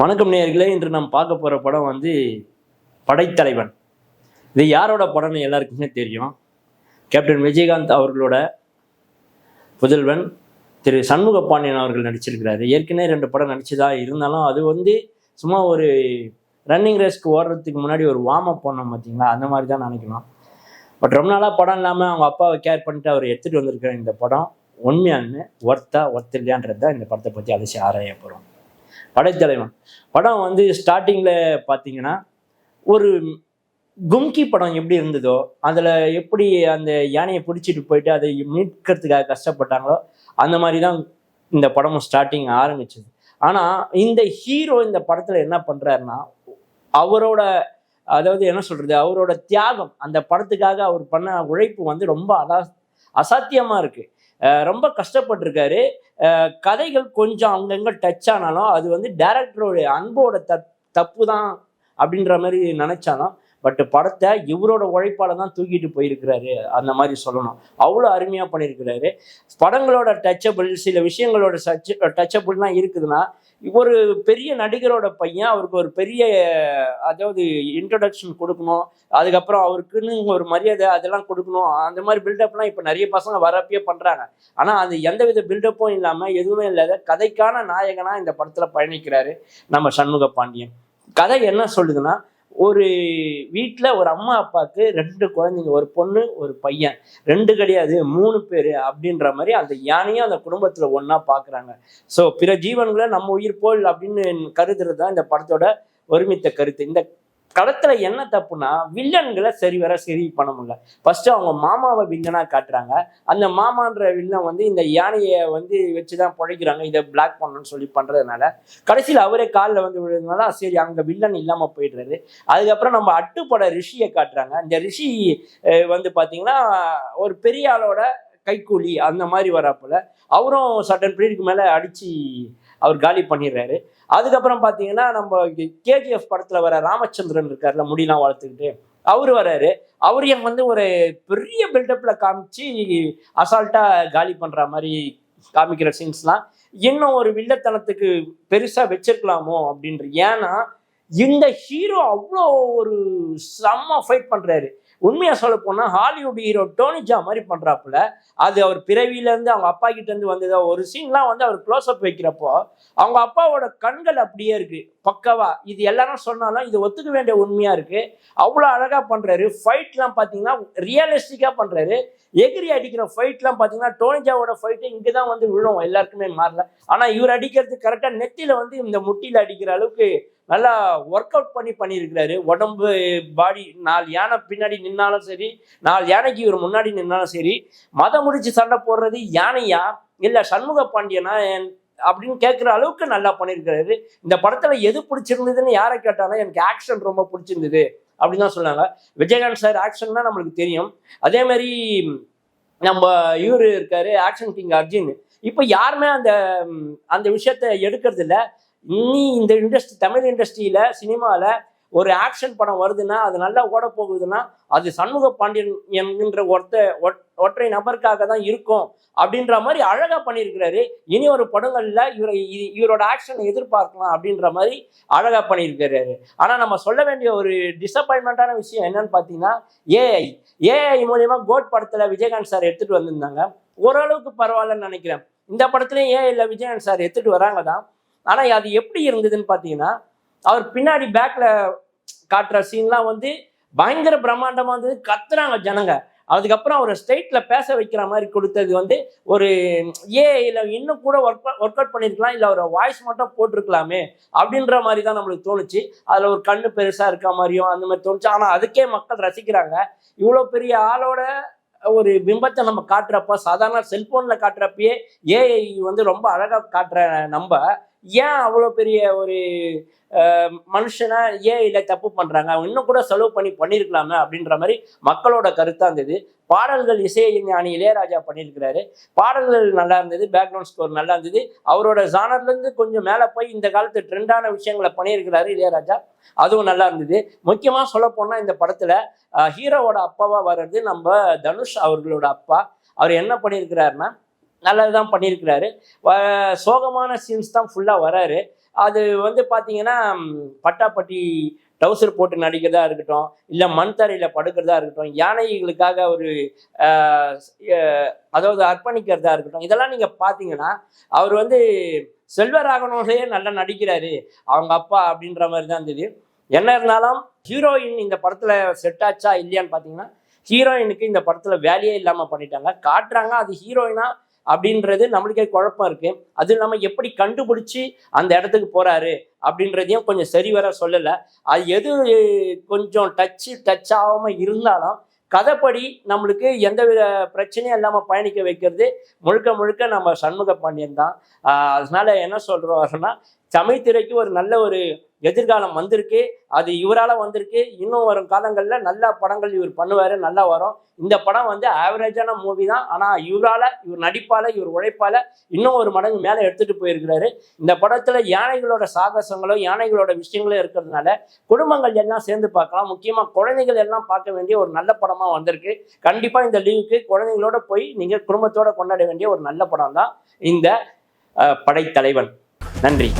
வணக்கம் நேயர்களே இன்று நாம் பார்க்க போகிற படம் வந்து படைத்தலைவன். இது யாரோட படம்னு எல்லாருக்குமே தெரியும். கேப்டன் விஜயகாந்த் அவர்களோட புதல்வன் திரு சண்முக பாண்டியன் அவர்கள் நடிச்சிருக்கிறாரு. ஏற்கனவே ரெண்டு படம் நடிச்சதா இருந்தாலும் அது வந்து சும்மா ஒரு ரன்னிங் ரேஸ்க்கு ஓடுறதுக்கு முன்னாடி ஒரு வார்ம் அப் பண்ணோம் பார்த்தீங்களா அந்த மாதிரி தான் நினைக்கணும் பட் ரொம்ப நாளாக படம் இல்லாமல் அவங்க அப்பாவை கேர் பண்ணிட்டு அவர் எடுத்துகிட்டு வந்திருக்கிற இந்த படம் உண்மையானு ஒர்த்தா ஒர்த் இல்லையான்றது தான் இந்த படத்தை பற்றி அலசி ஆராய போகிறோம் படைத்தலைவன். படம் வந்து ஸ்டார்டிங்கில் பார்த்தீங்கன்னா ஒரு கும்கி படம் எப்படி இருந்ததோ அதில் எப்படி அந்த யானையை பிடிச்சிட்டு போயிட்டு அதை மீட்கிறதுக்காக கஷ்டப்பட்டாங்களோ அந்த மாதிரி தான் இந்த படமும் ஸ்டார்டிங் ஆரம்பிச்சது. ஆனால் இந்த ஹீரோ இந்த படத்தில் என்ன பண்ணுறாருன்னா அவரோட அதாவது என்ன சொல்கிறது அவரோட தியாகம் அந்த படத்துக்காக அவர் பண்ண உழைப்பு வந்து ரொம்ப அலா அசாத்தியமாக இருக்குது ரொம்ப கஷ்டப்பட்டிருக்காரு. கதைகள் கொஞ்சம் அங்கங்க டச் ஆனாலும் அது வந்து டேரக்டரோட அன்போட தப் தப்பு தான் அப்படின்ற மாதிரி நினைச்சாலும் பட் படத்தை இவரோட உழைப்பால தான் தூக்கிட்டு போயிருக்கிறாரு. அந்த மாதிரி சொல்லணும். அவ்வளோ அருமையாக பண்ணியிருக்கிறாரு. படங்களோட டச்சபிள் சில விஷயங்களோட சச் டச்சபிள்லாம் இருக்குதுன்னா ஒரு பெரிய நடிகரோட பையன் அவருக்கு ஒரு பெரிய அதாவது இன்ட்ரடக்ஷன் கொடுக்கணும். அதுக்கப்புறம் அவருக்குன்னு ஒரு மரியாதை அதெல்லாம் கொடுக்கணும். அந்த மாதிரி பில்டப்லாம் இப்போ நிறைய பசங்க வரப்பே பண்ணுறாங்க ஆனால் அது எந்தவித பில்டப்பும் இல்லாமல் எதுவுமே இல்லாத கதைக்கான நாயகனாக இந்த படத்தில் பயணிக்கிறாரு நம்ம சண்முக பாண்டியன் கதை என்ன சொல்லுதுன்னா ஒரு வீட்டில் ஒரு அம்மா அப்பாவுக்கு ரெண்டு குழந்தைங்க ஒரு பொண்ணு ஒரு பையன். ரெண்டு கிடையாது மூணு பேர் அப்படின்ற மாதிரி அந்த யானையும் அந்த குடும்பத்தில் ஒன்றா பார்க்குறாங்க ஸோ பிற ஜீவன்களை நம்ம உயிர் போல் அப்படின்னு கருதுறது தான் இந்த படத்தோட ஒருமித்த கருத்து. இந்த படத்துல என்ன தப்புனா வில்லன்களை சரி வர சரி பண்ண முடியல. ஃபர்ஸ்ட் அவங்க மாமாவை வில்லனா காட்டுறாங்க. அந்த மாமான்ற வில்லன் வந்து இந்த யானையை வந்து வச்சுதான் பிழைக்கிறாங்க. இதை பிளாக் பண்ணணும்னு சொல்லி பண்றதுனால கடைசியில் அவரே காலில் வந்து விழுதுனால சரி அங்க வில்லன் இல்லாம போயிடுறாரு. அதுக்கப்புறம் நம்ம அட்டுப்பட ரிஷியை காட்டுறாங்க. இந்த ரிஷி வந்து பாத்தீங்கன்னா ஒரு பெரிய ஆளோட கைக்கூலி அந்த மாதிரி வராப்புல. அவரும் சட்டன் பீரியடுக்கு மேல அடிச்சு அவர் காலி பண்ணிடுறாரு. அதுக்கப்புறம் பார்த்தீங்கன்னா நம்ம கேஜிஎஃப் படத்தில் வர ராமச்சந்திரன் இருக்கார்ல முடியெல்லாம் வளர்த்துக்கிட்டு அவர் வராரு. அவர் வந்து ஒரு பெரிய பில்டப்பில் காமிச்சு அசால்ட்டாக காலி பண்ணுற மாதிரி காமிக்கிற சீன்ஸ்லாம் இன்னும் ஒரு வில்லத்தனத்துக்கு பெருசாக வச்சிருக்கலாமோ அப்படின்ற ஏன்னா இந்த ஹீரோ அவ்வளோ ஒரு செம்ம ஃபைட் பண்ணுறாரு உண்மையாக சொல்ல போனால் ஹாலிவுட் ஹீரோ டோனிஜா மாதிரி பண்ணுறாப்புல அது அவர் பிறவியிலேருந்து அவங்க அப்பா கிட்ட இருந்து வந்ததா ஒரு சீன்லாம் வந்து அவர் க்ளோஸ்அப் வைக்கிறப்போ அவங்க அப்பாவோட கண்கள் அப்படியே இருக்கு. பக்கவா? இது எல்லாரும் சொன்னாலும் இது ஒத்துக்க வேண்டிய உண்மையா இருக்கு. அவ்வளோ அழகா பண்றாரு. ஃபைட்லாம் பார்த்தீங்கன்னா ரியலிஸ்டிக்காக பண்றாரு. எகிரி அடிக்கிற ஃபைட்லாம் பார்த்தீங்கன்னா டோனிஜாவோட ஃபைட்டு இங்கே தான் வந்து விழும். எல்லாருக்குமே மாறல. ஆனால் இவர் அடிக்கிறது கரெக்டாக நெத்தியில் வந்து இந்த முட்டியில் அடிக்கிற அளவுக்கு நல்லா ஒர்க் அவுட் பண்ணி பண்ணியிருக்கிறாரு. உடம்பு பாடி நாலு யானை பின்னாடி நின்னாலும் சரி நாலு யானைக்கு இவர் முன்னாடி நின்னாலும் சரி மதம் முடிச்சு சண்டை போடுறது யானையா? இல்லை சண்முக பாண்டியனா? என்- அப்படின்னு கேட்குற அளவுக்கு நல்லா பண்ணியிருக்கிறாரு. இந்த படத்தில் எது பிடிச்சிருந்ததுன்னு யாரை கேட்டாலும் எனக்கு ஆக்ஷன் ரொம்ப பிடிச்சிருந்தது அப்படின்னு தான் சொன்னாங்க. விஜயகாந்த் சார் ஆக்ஷன் தான் நம்மளுக்கு தெரியும். அதே மாதிரி நம்ம இவர் இருக்காரு ஆக்ஷன் கிங் அர்ஜுன். இப்போ யாருமே அந்த அந்த விஷயத்த எடுக்கிறது இல்லை இனி இந்த இண்டஸ்ட்ரி தமிழ் இண்டஸ்ட்ரியில சினிமாவில் ஒரு ஆக்ஷன் படம் வருதுன்னா அது நல்லா ஓட போகுதுன்னா அது சண்முக பாண்டியன் என்கின்ற ஒருத்த ஒட்- ஒற்றை நபருக்காக தான் இருக்கும் அப்படின்ற மாதிரி அழகா பண்ணியிருக்கிறாரு. இனி ஒரு படங்கள்ல இவரை இவரோட ஆக்ஷனை எதிர்பார்க்கலாம் அப்படின்ற மாதிரி அழகா பண்ணியிருக்கிறாரு. ஆனா நம்ம சொல்ல வேண்டிய ஒரு டிசப்பாயின்மெண்டான விஷயம் என்னன்னு பார்த்தீங்கன்னா ஏஐ ஏஐ மூலியமா கோட் படத்துல விஜயகாந்த் சார் எடுத்துட்டு வந்திருந்தாங்க. ஓரளவுக்கு பரவாயில்லன்னு நினைக்கிறேன். இந்த படத்துலயும் ஏஐல விஜயகாந்த் சார் எடுத்துட்டு வராங்க தான். ஆனா அது எப்படி இருந்ததுன்னு பார்த்தீங்கன்னா அவர் பின்னாடி பேக்ல காட்டுற சீன்லாம் வந்து பயங்கர பிரம்மாண்டமா இருந்தது கத்துறாங்க ஜனங்க. அதுக்கப்புறம் அவரை ஸ்டேட்ல பேச வைக்கிற மாதிரி கொடுத்தது வந்து ஒரு ஏஐல இன்னும் கூட ஒர்க் ஒர்க் அவுட் பண்ணியிருக்கலாம் இல்லை ஒரு வாய்ஸ் மட்டும் போட்டிருக்கலாமே அப்படின்ற மாதிரி தான் நம்மளுக்கு தோணுச்சு. அதில் ஒரு கண்ணு பெருசாக இருக்க மாதிரியும் அந்த மாதிரி தோணுச்சு. ஆனால் அதுக்கே மக்கள் ரசிக்கிறாங்க. இவ்வளோ பெரிய ஆளோட ஒரு பிம்பத்தை நம்ம காட்டுறப்ப சாதாரண செல்போனில் காட்டுறப்பயே ஏஐ வந்து ரொம்ப அழகாக காட்டுற நம்ம ஏன் அவ்வளோ பெரிய ஒரு மனுஷனை ஏன் இல்லை தப்பு பண்ணுறாங்க அவங்க இன்னும் கூட செலவு பண்ணி பண்ணியிருக்கலாமே அப்படின்ற மாதிரி மக்களோட கருத்தாக இருந்தது. பாடல்கள் இசை ஞானி இளையராஜா பண்ணியிருக்கிறாரு. பாடல்கள் நல்லா இருந்தது பேக்ரவுண்ட் ஸ்கோர் நல்லா இருந்தது. அவரோட ஜானர்லேருந்து கொஞ்சம் மேலே போய் இந்த காலத்து ட்ரெண்டான விஷயங்களை பண்ணியிருக்கிறாரு இளையராஜா. அதுவும் நல்லா இருந்தது. முக்கியமாக சொல்ல போனால் இந்த படத்தில் ஹீரோவோட அப்பாவாக வர்றது நம்ம தனுஷ் அவர்களோட அப்பா. அவர் என்ன பண்ணியிருக்கிறாருன்னா நல்லது தான் பண்ணியிருக்கிறாரு சோகமான சீன்ஸ் தான் ஃபுல்லாக வராரு. அது வந்து பார்த்தீங்கன்னா பட்டாப்பட்டி டவுசர் போட்டு நடிக்கிறதா இருக்கட்டும் இல்லை மண் தரையில் படுக்கிறதா இருக்கட்டும் யானைகளுக்காக ஒரு அதாவது அர்ப்பணிக்கிறதா இருக்கட்டும் இதெல்லாம் நீங்கள் பார்த்தீங்கன்னா அவர் வந்து செல்வராகவனோடயே நல்லா நடிக்கிறாரு. அவங்க அப்பா அப்படின்ற மாதிரி தான் இருந்தது. என்ன இருந்தாலும் ஹீரோயின் இந்த படத்தில் செட் ஆச்சா இல்லையான்னு பார்த்தீங்கன்னா ஹீரோயினுக்கு இந்த படத்தில் வேலையே இல்லாமல் பண்ணிட்டாங்க. காட்டுறாங்க அது ஹீரோயினாக அப்படின்றது நம்மளுக்கே குழப்பம் இருக்கு. அது இல்லாமல் எப்படி கண்டுபிடிச்சி அந்த இடத்துக்கு போறாரு அப்படின்றதையும் கொஞ்சம் சரிவர சொல்லலை. அது எது கொஞ்சம் டச்சு டச் ஆகாமல் இருந்தாலும் கதைப்படி நம்மளுக்கு எந்தவித பிரச்சனையும் இல்லாமல் பயணிக்க வைக்கிறது முழுக்க முழுக்க நம்ம சண்முக பாண்டியன் தான் அதனால என்ன சொல்கிறோம்னா தமிழ் திரைக்கு ஒரு நல்ல ஒரு எதிர்காலம் வந்திருக்கு அது இவரால வந்திருக்கு. இன்னும் வரும் காலங்களில் நல்ல படங்கள் இவர் பண்ணுவாரு நல்லா வரும். இந்த படம் வந்து ஆவரேஜான மூவி தான். ஆனால் இவரால இவர் நடிப்பால இவர் உழைப்பால இன்னும் ஒரு மடங்கு மேலே எடுத்துட்டு போயிருக்கிறாரு. இந்த படத்துல யானைகளோட சாகசங்களும் யானைகளோட விஷயங்களும் இருக்கிறதுனால குடும்பங்கள் எல்லாம் சேர்ந்து பார்க்கலாம். முக்கியமா குழந்தைகள் எல்லாம் பார்க்க வேண்டிய ஒரு நல்ல படமா வந்திருக்கு. கண்டிப்பா இந்த லீவுக்கு குழந்தைங்களோட போய் நீங்க குடும்பத்தோட கொண்டாட வேண்டிய ஒரு நல்ல படம் தான் இந்த படைத்தலைவன். நன்றி.